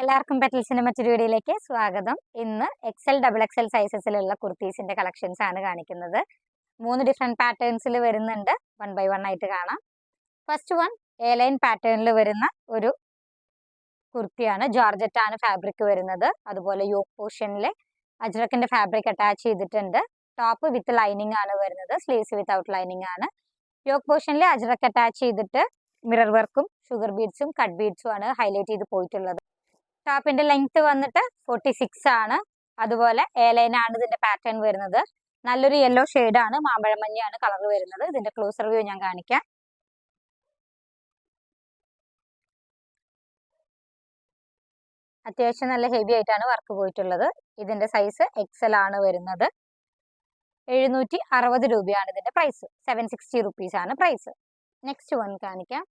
എല്ലാവർക്കും പെറ്റൽസിന്റെ മറ്റൊരു വീഡിയോയിലേക്ക് സ്വാഗതം. ഇന്ന് എക്സൽ ഡബിൾ എക്സൽ സൈസസിലുള്ള കുർത്തീസിന്റെ കളക്ഷൻസ് ആണ് കാണിക്കുന്നത്. മൂന്ന് ഡിഫറെന്റ് പാറ്റേൺസിൽ വരുന്നുണ്ട്. വൺ ബൈ വൺ ആയിട്ട് കാണാം. ഫസ്റ്റ് വൺ എ ലൈൻ പാറ്റേണിൽ വരുന്ന ഒരു കുർത്തിയാണ്. ജോർജറ്റ് ആണ് ഫാബ്രിക് വരുന്നത്. അതുപോലെ യോക്ക് പോർഷനിൽ അജ്രക്കിന്റെ ഫാബ്രിക് അറ്റാച്ച് ചെയ്തിട്ടുണ്ട്. ടോപ്പ് വിത്ത് ലൈനിങ് ആണ് വരുന്നത്. സ്ലീവ്സ് വിത്തൗട്ട് ലൈനിങ് ആണ്. യോക്ക് പോർഷനിൽ അജ്രക്ക് അറ്റാച്ച് ചെയ്തിട്ട് മിറർ വർക്കും ഷുഗർ ബീഡ്സും കട്ട് ബീഡ്സും ആണ് ഹൈലൈറ്റ് ചെയ്ത് പോയിട്ടുള്ളത്. ടോപ്പിന്റെ ലെങ്ത് വന്നിട്ട് ഫോർട്ടി സിക്സ് ആണ്. അതുപോലെ ഏലൈനാണ് ഇതിന്റെ പാറ്റേൺ വരുന്നത്. നല്ലൊരു യെല്ലോ ആണ് മാമ്പഴമഞ്ഞയാണ് കളർ വരുന്നത്. ഇതിന്റെ ക്ലോസർ വ്യൂ ഞാൻ കാണിക്കാം. അത്യാവശ്യം നല്ല ഹെവി ആയിട്ടാണ് വർക്ക് പോയിട്ടുള്ളത്. ഇതിന്റെ സൈസ് എക്സൽ ആണ് വരുന്നത്. എഴുന്നൂറ്റി അറുപത് രൂപയാണ് ഇതിന്റെ പ്രൈസ് സെവൻ സിക്സ്റ്റി റുപ്പീസ് ആണ് പ്രൈസ് നെക്സ്റ്റ് വൺ കാണിക്കാം.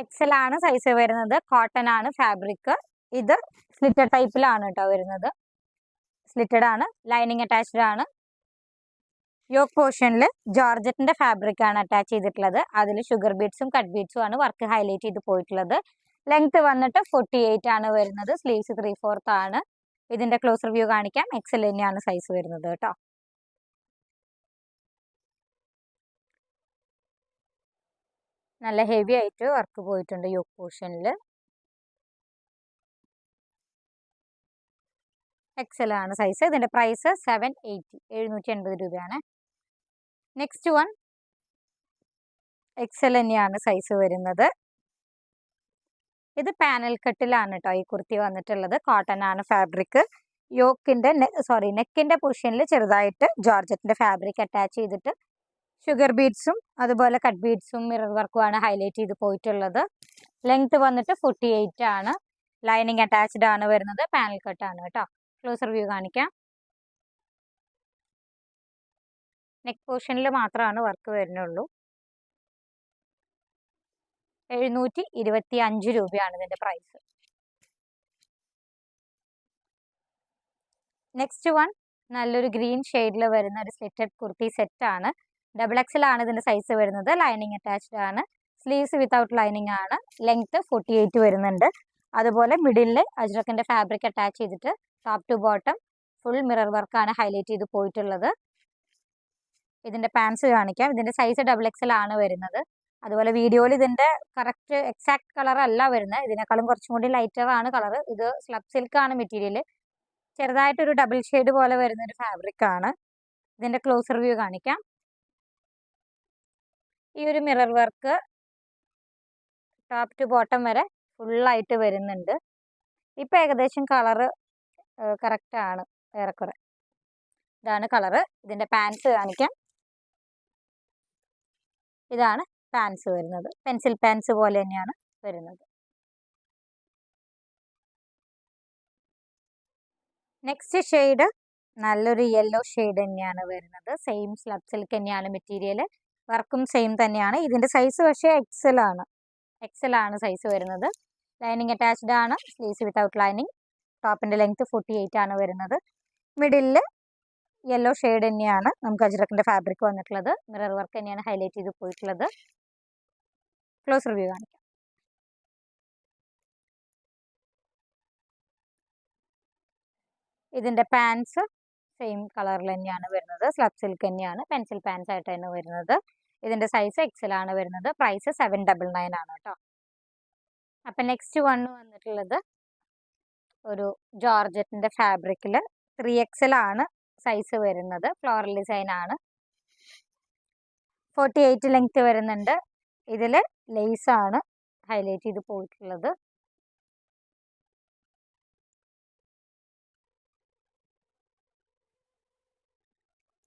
എക്സൽ ആണ് സൈസ് വരുന്നത്. കോട്ടൺ ആണ് ഫാബ്രിക് ഇത് സ്ലിറ്റഡ് ടൈപ്പിലാണ് കേട്ടോ വരുന്നത്. സ്ലിറ്റഡ് ആണ് ലൈനിങ് അറ്റാച്ച്ഡ് ആണ്. യോക്ക് പോർഷനിൽ ജോർജറ്റിന്റെ ഫാബ്രിക് ആണ് അറ്റാച്ച് ചെയ്തിട്ടുള്ളത്. അതിൽ ഷുഗർ ബീഡ്സും കട്ട് ബീഡ്സും ആണ് വർക്ക് ഹൈലൈറ്റ് ചെയ്ത് പോയിട്ടുള്ളത്. ലെങ്ത് വന്നിട്ട് ഫോർട്ടി എയ്റ്റ് ആണ് വരുന്നത്. സ്ലീവ്സ് ത്രീ ഫോർത്ത് ആണ്. ഇതിന്റെ ക്ലോസർ വ്യൂ കാണിക്കാം. എക്സൽ തന്നെയാണ് സൈസ് വരുന്നത് കേട്ടോ നല്ല ഹെവി ആയിട്ട് വർക്ക് പോയിട്ടുണ്ട് യോക്ക് പോർഷനിൽ എക്സൽ ആണ് സൈസ് ഇതിന്റെ പ്രൈസ് സെവൻ എയ്റ്റി എഴുന്നൂറ്റി എൺപത് രൂപയാണ്. നെക്സ്റ്റ് വൺ എക്സൽ തന്നെയാണ് സൈസ് വരുന്നത്. ഇത് പാനൽ കട്ടിലാണ് കേട്ടോ ഈ കുർത്തി വന്നിട്ടുള്ളത്. കോട്ടൺ ആണ് ഫാബ്രിക് യോക്കിന്റെ സോറി നെക്കിന്റെ പൊസിഷനിൽ ചെറുതായിട്ട് ജോർജറ്റിന്റെ ഫാബ്രിക് അറ്റാച്ച് ചെയ്തിട്ട് ഷുഗർ ബീഡ്സും അതുപോലെ കട്ട് ബീഡ്സും മിറർ വർക്കുമാണ് ഹൈലൈറ്റ് ചെയ്ത് പോയിട്ടുള്ളത്. ലെങ്ത് വന്നിട്ട് ഫോർട്ടി എയ്റ്റ് ആണ്. ലൈനിങ് അറ്റാച്ച്ഡ് ആണ് വരുന്നത്. പാനൽ കട്ട് ആണ് കേട്ടോ. ക്ലോസർ വ്യൂ കാണിക്കാം. നെക്ക് പോർഷനിൽ മാത്രമാണ് വർക്ക് വരുന്നുള്ളൂ. എഴുന്നൂറ്റി ഇരുപത്തി അഞ്ച് രൂപയാണ് ഇതിന്റെ പ്രൈസ് നെക്സ്റ്റ് വൺ നല്ലൊരു ഗ്രീൻ ഷെയ്ഡിൽ വരുന്ന ഒരു സ്ലിറ്റഡ് കുർത്തി സെറ്റ് ആണ്. ഡബിൾ എക്സൽ ആണ് ഇതിന്റെ സൈസ് വരുന്നത്. ലൈനിങ് അറ്റാച്ച്ഡ് ആണ്. സ്ലീവ്സ് വിത്തൗട്ട് ലൈനിങ് ആണ്. ലെങ്ത് ഫോർട്ടി എയ്റ്റ് വരുന്നുണ്ട്. അതുപോലെ മിഡിലിൽ അജ്രക്കിന്റെ ഫാബ്രിക് അറ്റാച്ച് ചെയ്തിട്ട് top to bottom full mirror വർക്കാണ് ഹൈലൈറ്റ് ചെയ്ത് പോയിട്ടുള്ളത്. ഇതിന്റെ പാൻസ് കാണിക്കാം. ഇതിന്റെ സൈസ് ഡബിൾ എക്സൽ ആണ് വരുന്നത്. അതുപോലെ വീഡിയോയിൽ ഇതിന്റെ കറക്റ്റ് എക്സാക്ട് കളർ അല്ല വരുന്നത്. ഇതിനേക്കാളും കുറച്ചും കൂടി ലൈറ്റർ ആണ് കളർ ഇത് സ്ലബ് സിൽക്ക് ആണ് മെറ്റീരിയൽ ചെറുതായിട്ടൊരു ഡബിൾ ഷെയ്ഡ് പോലെ വരുന്ന ഒരു ഫാബ്രിക് ആണ്. ഇതിന്റെ ക്ലോസർ വ്യൂ കാണിക്കാം. ഈ ഒരു mirror work top to bottom വരെ ഫുള്ളായിട്ട് വരുന്നുണ്ട്. ഇപ്പം ഏകദേശം കളറ് കറക്റ്റാണ് ഏറെക്കുറെ. ഇതാണ് കളറ് ഇതിന്റെ പാൻസ് കാണിക്കാം. ഇതാണ് പാൻസ് വരുന്നത്. പെൻസിൽ പാൻസ് പോലെ തന്നെയാണ് വരുന്നത്. നെക്സ്റ്റ് ഷെയ്ഡ് നല്ലൊരു യെല്ലോ ഷെയ്ഡ് തന്നെയാണ് വരുന്നത്. സെയിം സ്ലബ് സിൽക്ക് തന്നെയാണ് മെറ്റീരിയൽ വർക്കും സെയിം തന്നെയാണ്. ഇതിന്റെ സൈസ് പക്ഷേ എക്സൽ ആണ്. എക്സൽ ആണ് സൈസ് വരുന്നത്. ലൈനിങ് അറ്റാച്ച്ഡ് ആണ്. സ്ലീവ്സ് വിത്തൗട്ട് ലൈനിങ് ടോപ്പിന്റെ ലെങ്ത് ഫോർട്ടി എയ്റ്റ് ആണ് വരുന്നത്. മിഡിലിൽ യെല്ലോ ഷെയ്ഡ് തന്നെയാണ് നമുക്ക് അജ്രക്കിന്റെ ഫാബ്രിക് വന്നിട്ടുള്ളത്. മിറർ വർക്ക് തന്നെയാണ് ഹൈലൈറ്റ് ചെയ്ത് പോയിട്ടുള്ളത്. ക്ലോസ് റിവ്യൂ കാണിക്കാം. ഇതിന്റെ പാൻസ് സെയിം കളറിൽ തന്നെയാണ് വരുന്നത്. സ്ലബ് സിൽക്ക് തന്നെയാണ് പെൻസിൽ പാൻസ് ആയിട്ടാണ് വരുന്നത്. ഇതിന്റെ സൈസ് എക്സൽ ആണ് വരുന്നത്. പ്രൈസ് സെവൻ ഡബിൾ നയൻ ആണ് കേട്ടോ അപ്പം നെക്സ്റ്റ് വൺ വന്നിട്ടുള്ളത് ഒരു ജോർജറ്റിന്റെ ഫാബ്രിക്കിൽ ത്രീ ആണ് സൈസ് വരുന്നത്. ഫ്ലോറൽ ഡിസൈൻ ആണ്. ഫോർട്ടി എയ്റ്റ് ലെങ്ത് വരുന്നുണ്ട് ഇതിൽ ആണ് ഹൈലൈറ്റ് ചെയ്ത് പോയിട്ടുള്ളത്.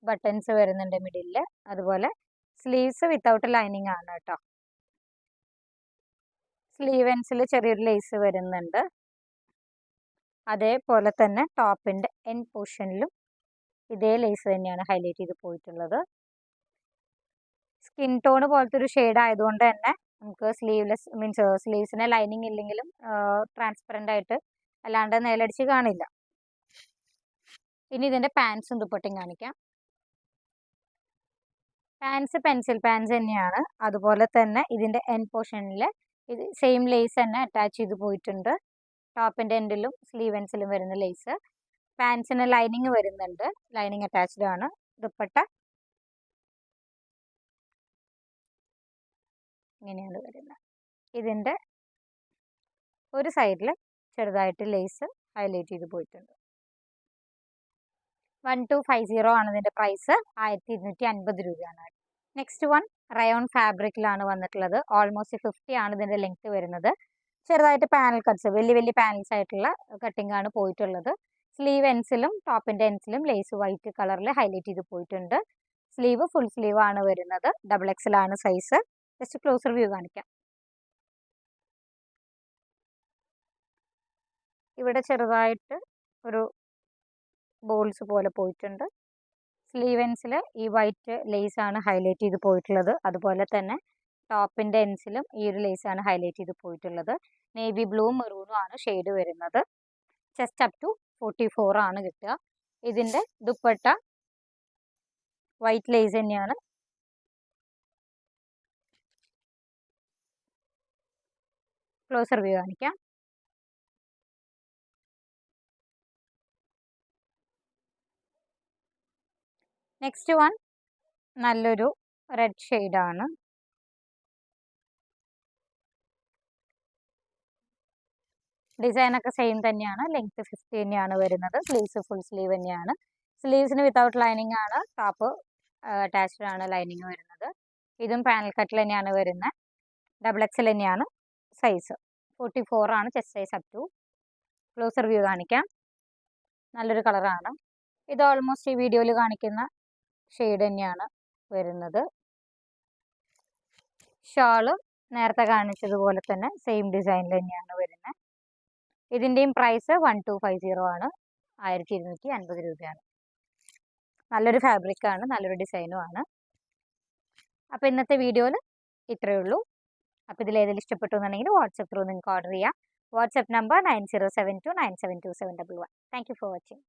ബട്ടൺസ് വരുന്നുണ്ട് മിഡിലിൽ അതുപോലെ സ്ലീവ്സ് വിത്തൗട്ട് ലൈനിങ് ആണ് കേട്ടോ. സ്ലീവൻസിൽ ചെറിയൊരു ലേസ് വരുന്നുണ്ട്. അതേപോലെ തന്നെ ടോപ്പിന്റെ എൻ പോർഷനിലും ഇതേ ലേസ് തന്നെയാണ് ഹൈലൈറ്റ് ചെയ്ത് പോയിട്ടുള്ളത്. സ്കിൻ ടോൺ പോലത്തെ ഒരു ഷെയ്ഡ് ആയതുകൊണ്ട് തന്നെ നമുക്ക് സ്ലീവ്ലെസ് മീൻസ് സ്ലീവ്സിന് ലൈനിങ് ഇല്ലെങ്കിലും ട്രാൻസ്പെറന്റ് ആയിട്ട് അല്ലാണ്ട് നേലടിച്ച് കാണില്ല. ഇനി ഇതിന്റെ പാൻസും ദുപ്പട്ടയും കാണിക്കാം. പാൻസ് പെൻസിൽ പാൻസ് തന്നെയാണ്. അതുപോലെ തന്നെ ഇതിന്റെ എൻ പോർഷനിൽ ഇത് സെയിം ലേസ് തന്നെ അറ്റാച്ച് ചെയ്ത് പോയിട്ടുണ്ട്. ടോപ്പിന്റെ എൻഡിലും സ്ലീവ് എൻസിലും വരുന്ന ലേസ് പാൻസിന് ലൈനിങ് വരുന്നുണ്ട്. ലൈനിങ് അറ്റാച്ച്ഡ് ആണ്. ദുപ്പട്ട. ഇങ്ങനെയാണ് വരുന്നത്. ഇതിന്റെ ഒരു സൈഡിൽ ചെറുതായിട്ട് ലേസ് ഹൈലൈറ്റ് ചെയ്ത് പോയിട്ടുണ്ട്. വൺ ടു ഫൈവ് സീറോ ആണ് ഇതിന്റെ പ്രൈസ് ആയിരത്തി ഇരുന്നൂറ്റി അൻപത് രൂപയാണ് നെക്സ്റ്റ് വൺ റയോൺ ഫാബ്രിക്കിലാണ് വന്നിട്ടുള്ളത്. ഓൾമോസ്റ്റ് ഫിഫ്റ്റി ആണ് ഇതിന്റെ ലെങ്ത് വരുന്നത്. ചെറുതായിട്ട് പാനൽ കട്ട്സ് വലിയ വലിയ പാനൽസ് ആയിട്ടുള്ള കട്ടിംഗ് ആണ് പോയിട്ടുള്ളത്. സ്ലീവ് എൻസിലും ടോപ്പിന്റെ എൻസിലും ലേസ് വൈറ്റ് കളറിൽ ഹൈലൈറ്റ് ചെയ്ത് പോയിട്ടുണ്ട്. സ്ലീവ് ഫുൾ സ്ലീവ് ആണ് വരുന്നത്. ഡബിൾ എക്സൽ ആണ് സൈസ് ജസ്റ്റ് ക്ലോസർ വ്യൂ കാണിക്കാം. ഇവിടെ ചെറുതായിട്ട് ഒരു ബോൾസ് പോലെ പോയിട്ടുണ്ട്. സ്ലീവൻസിൽ ഈ വൈറ്റ് ലേസാണ് ഹൈലൈറ്റ് ചെയ്ത് പോയിട്ടുള്ളത്. അതുപോലെ തന്നെ ടോപ്പിന്റെ എൻസിലും ഈ ഒരു ലേസാണ് ഹൈലൈറ്റ് ചെയ്ത് പോയിട്ടുള്ളത്. നേവി ബ്ലൂവും മെറൂണും ആണ് ഷെയ്ഡ് വരുന്നത്. Chest up to forty four ആണ് കിട്ടുക. ഇതിന്റെ ദുപ്പട്ട വൈറ്റ് ലേസ് തന്നെയാണ്. ക്ലോസർ വ്യൂ കാണിക്കാം. നെക്സ്റ്റ് വൺ നല്ലൊരു റെഡ് ഷെയ്ഡാണ് ഡിസൈനൊക്കെ സെയിം തന്നെയാണ്. ലെങ്ത് ഫിഫ്റ്റി തന്നെയാണ് വരുന്നത്. സ്ലീവ്സ് ഫുൾ സ്ലീവ് തന്നെയാണ്. സ്ലീവ്സിന് വിത്തൗട്ട് ലൈനിങ് ആണ്. ടോപ്പ് അറ്റാച്ച്ഡ് ആണ് ലൈനിങ് വരുന്നത്. ഇതും പാനൽ കട്ടിൽ തന്നെയാണ് വരുന്നത് ഡബിൾ എക്സൽ തന്നെയാണ് സൈസ് ഫോർട്ടി ഫോർ ആണ് chest size up to closer view കാണിക്കാം. നല്ലൊരു കളറാണ് ഇത് ഓൾമോസ്റ്റ് ഈ വീഡിയോയിൽ കാണിക്കുന്ന ഷെയ്ഡ് തന്നെയാണ് വരുന്നത്. ഷാൾ നേരത്തെ കാണിച്ചതുപോലെ തന്നെ സെയിം ഡിസൈനിൽ തന്നെയാണ് വരുന്നത് ഇതിന്റെയും price one two five zero ആണ്. ആയിരത്തി ഇരുന്നൂറ്റി അൻപത് രൂപയാണ്. നല്ലൊരു ഫാബ്രിക്കാണ് നല്ലൊരു ഡിസൈനും ആണ്. അപ്പോൾ ഇന്നത്തെ വീഡിയോയിൽ ഇത്രയേ ഉള്ളൂ. അപ്പോൾ ഇതിൽ ഏതെങ്കിലും ഇഷ്ടപ്പെട്ടു എന്നുണ്ടെങ്കിൽ വാട്സപ്പ് ത്രൂ നിങ്ങൾക്ക് ഓർഡർ ചെയ്യാം. WhatsApp number nine zero seven two nine seven two seven double one thank you for watching